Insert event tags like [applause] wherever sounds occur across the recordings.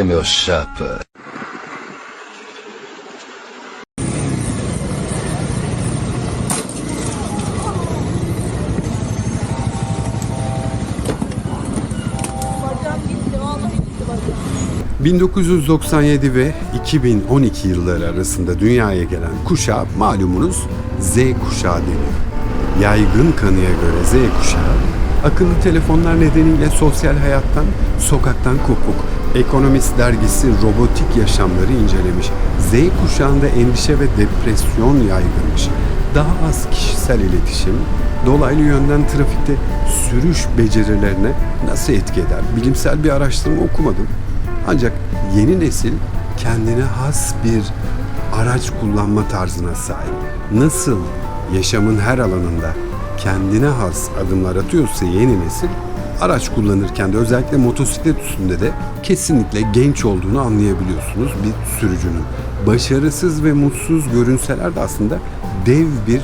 foi, meu chapa. Bacağım gitti. Vallahi gitti bacağım. 1997 ve 2012 yılları arasında dünyaya gelen kuşağa malumunuz Z kuşağı deniyor. Yaygın kanıya göre Z kuşağı, akıllı telefonlar nedeniyle sosyal hayattan, sokaktan kopuk, Ekonomist dergisi robotik yaşamları incelemiş. Z kuşağında endişe ve depresyon yaygınmış. Daha az kişisel iletişim, dolaylı yönden trafikte sürüş becerilerine nasıl etki eder? Bilimsel bir araştırma okumadım. Ancak yeni nesil kendine has bir araç kullanma tarzına sahip. Nasıl yaşamın her alanında kendine has adımlar atıyorsa yeni nesil araç kullanırken de özellikle motosiklet üstünde de kesinlikle genç olduğunu anlayabiliyorsunuz bir sürücünün. Başarısız ve mutsuz görünseler de aslında dev bir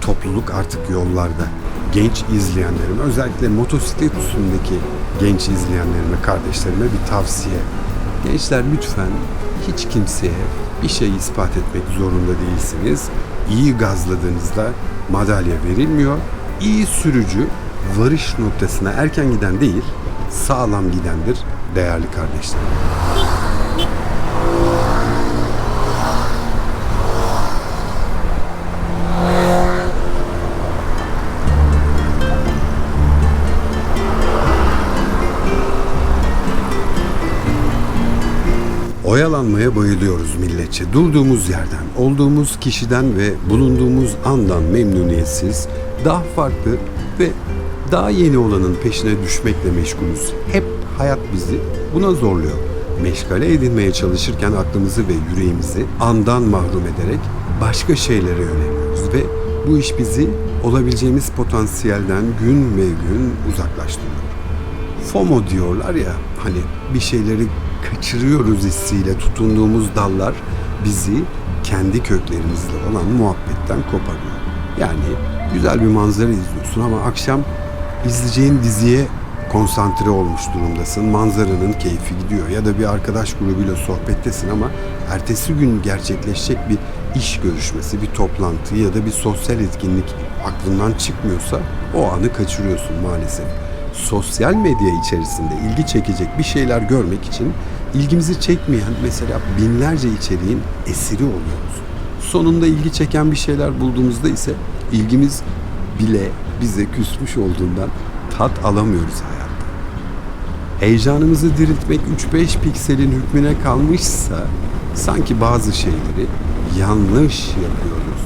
topluluk artık yollarda. Genç izleyenlerim, özellikle motosiklet üstündeki genç izleyenlerime, kardeşlerime bir tavsiye. Gençler lütfen hiç kimseye bir şey ispat etmek zorunda değilsiniz. İyi gazladığınızda madalya verilmiyor. İyi sürücü varış noktasına erken giden değil, sağlam gidendir değerli kardeşlerim. Oyalanmaya bayılıyoruz milletçe. Durduğumuz yerden, olduğumuz kişiden ve bulunduğumuz andan memnuniyetsiz, daha farklı ve daha yeni olanın peşine düşmekle meşgulüz. Hep hayat bizi buna zorluyor. Meşgale edinmeye çalışırken aklımızı ve yüreğimizi andan mahrum ederek başka şeylere yöneliyoruz ve bu iş bizi olabileceğimiz potansiyelden gün ve gün uzaklaştırıyor. FOMO diyorlar ya hani bir şeyleri kaçırıyoruz hissiyle tutunduğumuz dallar bizi kendi köklerimizle olan muhabbetten koparıyor. Yani güzel bir manzara izliyorsun ama akşam izleyeceğin diziye konsantre olmuş durumdasın. Manzaranın keyfi gidiyor ya da bir arkadaş grubuyla sohbettesin ama ertesi gün gerçekleşecek bir iş görüşmesi, bir toplantı ya da bir sosyal etkinlik aklından çıkmıyorsa o anı kaçırıyorsun maalesef sosyal medya içerisinde ilgi çekecek bir şeyler görmek için ilgimizi çekmeyen mesela binlerce içeriğin esiri oluyoruz. Sonunda ilgi çeken bir şeyler bulduğumuzda ise ilgimiz bile bize küsmüş olduğundan tat alamıyoruz hayatta. Heyecanımızı diriltmek 3-5 pikselin hükmüne kalmışsa sanki bazı şeyleri yanlış yapıyoruz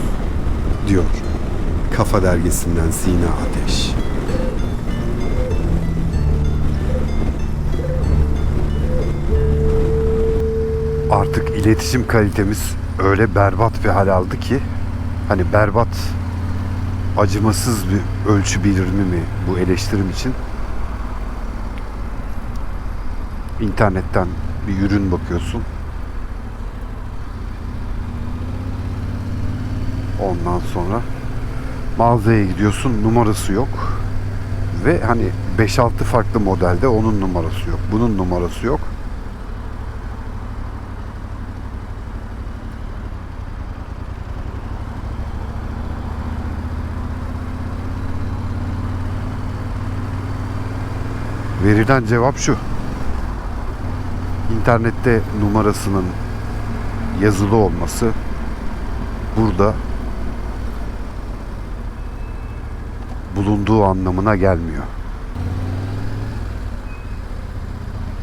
diyor Kafa Dergisi'nden Sina Ateş. artık iletişim kalitemiz öyle berbat bir hal aldı ki hani berbat acımasız bir ölçü birimi mi bu eleştirim için? İnternetten bir ürün bakıyorsun. Ondan sonra mağazaya gidiyorsun numarası yok. Ve hani 5-6 farklı modelde onun numarası yok bunun numarası yok Verilen cevap şu. İnternette numarasının yazılı olması burada bulunduğu anlamına gelmiyor.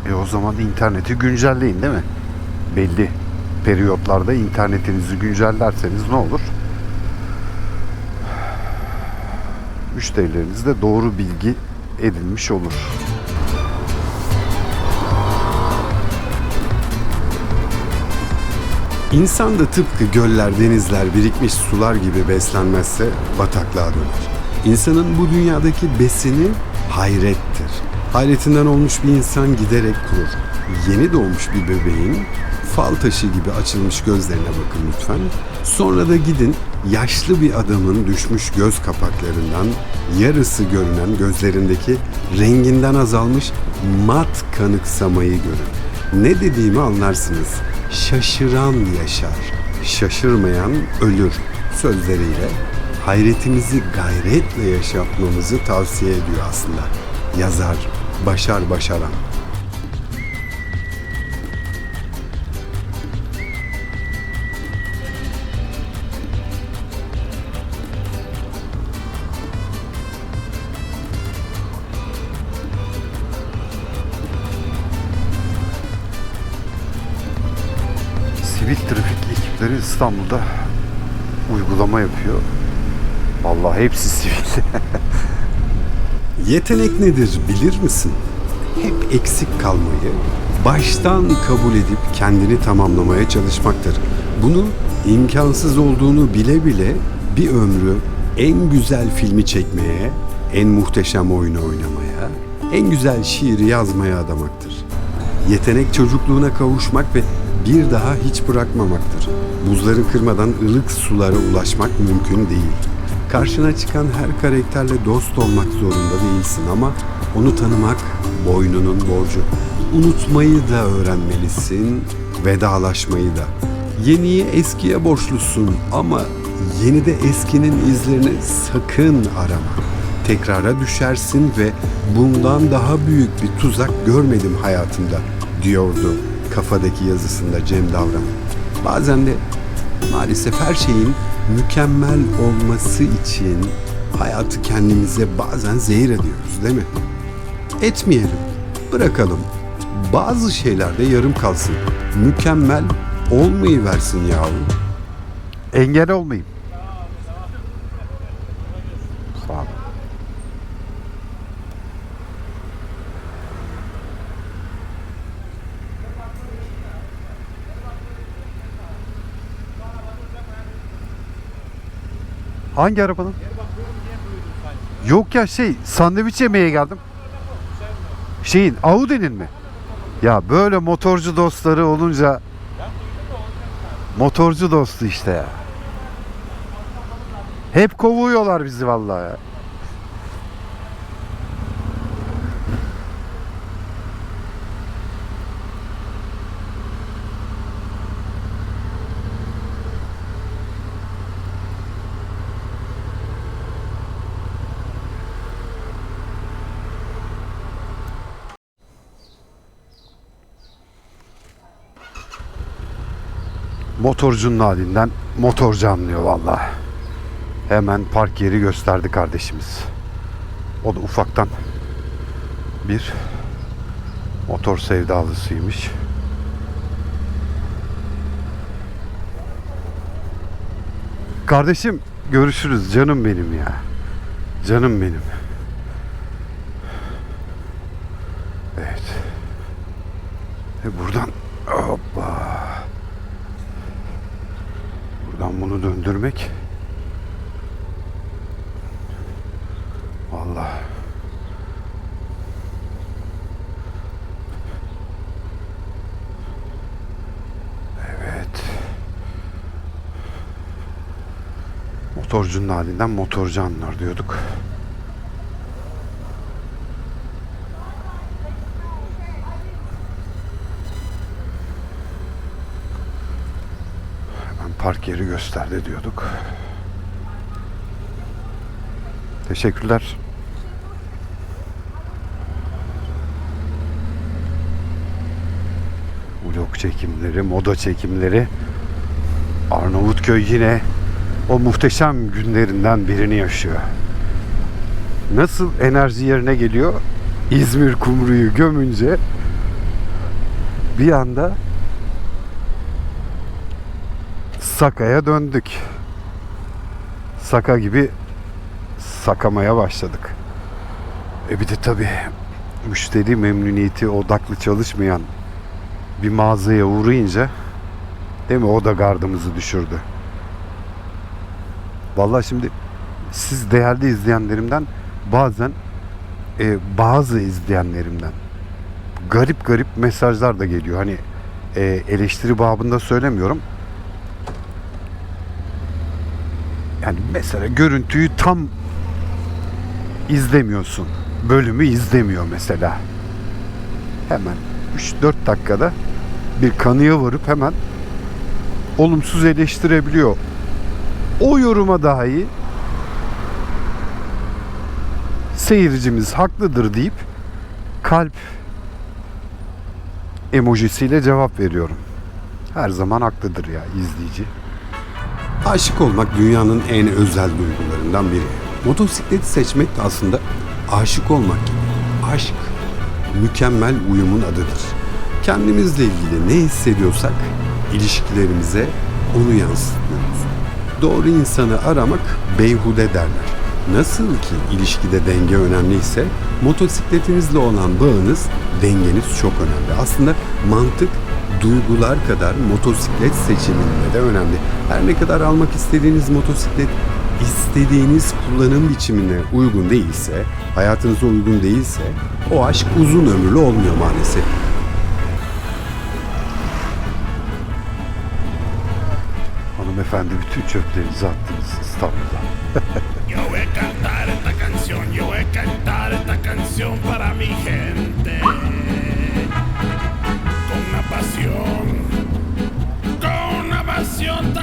E o zaman interneti güncelleyin değil mi? Belli periyotlarda internetinizi güncellerseniz ne olur? Müşterilerinizde doğru bilgi edinmiş olur. İnsan da tıpkı göller, denizler, birikmiş sular gibi beslenmezse bataklığa döner. İnsanın bu dünyadaki besini hayrettir. Hayretinden olmuş bir insan giderek kurur. Yeni doğmuş bir bebeğin fal taşı gibi açılmış gözlerine bakın lütfen. Sonra da gidin yaşlı bir adamın düşmüş göz kapaklarından yarısı görünen gözlerindeki renginden azalmış mat kanıksamayı görün. Ne dediğimi anlarsınız. Şaşıran yaşar, şaşırmayan ölür sözleriyle hayretimizi gayretle yaşatmamızı tavsiye ediyor aslında. Yazar Başar Başaran. Sivil trafik ekipleri İstanbul'da uygulama yapıyor. Vallahi hepsi sivil. [laughs] Yetenek nedir bilir misin? Hep eksik kalmayı, baştan kabul edip kendini tamamlamaya çalışmaktır. Bunu imkansız olduğunu bile bile bir ömrü en güzel filmi çekmeye, en muhteşem oyunu oynamaya, en güzel şiiri yazmaya adamaktır. Yetenek çocukluğuna kavuşmak ve bir daha hiç bırakmamaktır. Buzları kırmadan ılık sulara ulaşmak mümkün değil. Karşına çıkan her karakterle dost olmak zorunda değilsin ama onu tanımak boynunun borcu. Unutmayı da öğrenmelisin, vedalaşmayı da. Yeniyi eskiye borçlusun ama yeni de eskinin izlerini sakın arama. Tekrara düşersin ve bundan daha büyük bir tuzak görmedim hayatımda diyordu kafadaki yazısında Cem Davran. Bazen de maalesef her şeyin mükemmel olması için hayatı kendimize bazen zehir ediyoruz değil mi? Etmeyelim, bırakalım. Bazı şeyler de yarım kalsın. Mükemmel olmayı versin yahu. Engel olmayayım. Hangi arabanın? Yok ya şey sandviç yemeye geldim. Şeyin Audi'nin mi? Ya böyle motorcu dostları olunca motorcu dostu işte ya. Hep kovuyorlar bizi vallahi ya. Motorcunun halinden motorcu anlıyor vallahi. Hemen park yeri gösterdi kardeşimiz. O da ufaktan bir motor sevdalısıymış. Kardeşim görüşürüz canım benim ya. Canım benim. Evet. E buradan Döndürmek Vallahi Evet. Motorcunun halinden motorcu anlar diyorduk. Hemen park yeri gösterdi diyorduk. Teşekkürler. Vlog çekimleri, moda çekimleri. Arnavutköy yine o muhteşem günlerinden birini yaşıyor. Nasıl enerji yerine geliyor? İzmir kumruyu gömünce bir anda Saka'ya döndük. Saka gibi sakamaya başladık. E bir de tabii müşteri memnuniyeti odaklı çalışmayan bir mağazaya uğrayınca değil mi o da gardımızı düşürdü. Vallahi şimdi siz değerli izleyenlerimden bazen e, bazı izleyenlerimden garip garip mesajlar da geliyor. Hani e, eleştiri babında söylemiyorum. Yani mesela görüntüyü tam izlemiyorsun. Bölümü izlemiyor mesela. Hemen 3-4 dakikada bir kanıya varıp hemen olumsuz eleştirebiliyor. O yoruma dahi seyircimiz haklıdır deyip kalp emojisiyle cevap veriyorum. Her zaman haklıdır ya izleyici. Aşık olmak dünyanın en özel duygularından biri. Motosikleti seçmek de aslında aşık olmak gibi. Aşk, mükemmel uyumun adıdır. Kendimizle ilgili ne hissediyorsak ilişkilerimize onu yansıtıyoruz. Doğru insanı aramak beyhude derler. Nasıl ki ilişkide denge önemliyse motosikletinizle olan bağınız, dengeniz çok önemli. Aslında mantık duygular kadar motosiklet seçiminde de önemli. Her ne kadar almak istediğiniz motosiklet istediğiniz kullanım biçimine uygun değilse, hayatınıza uygun değilse o aşk uzun ömürlü olmuyor maalesef. Hanımefendi bütün çöplerinizi attınız İstanbul'da. [laughs] Yo voy a cantar esta canción, yo voy a cantar esta canción para mi gente. Con una pasión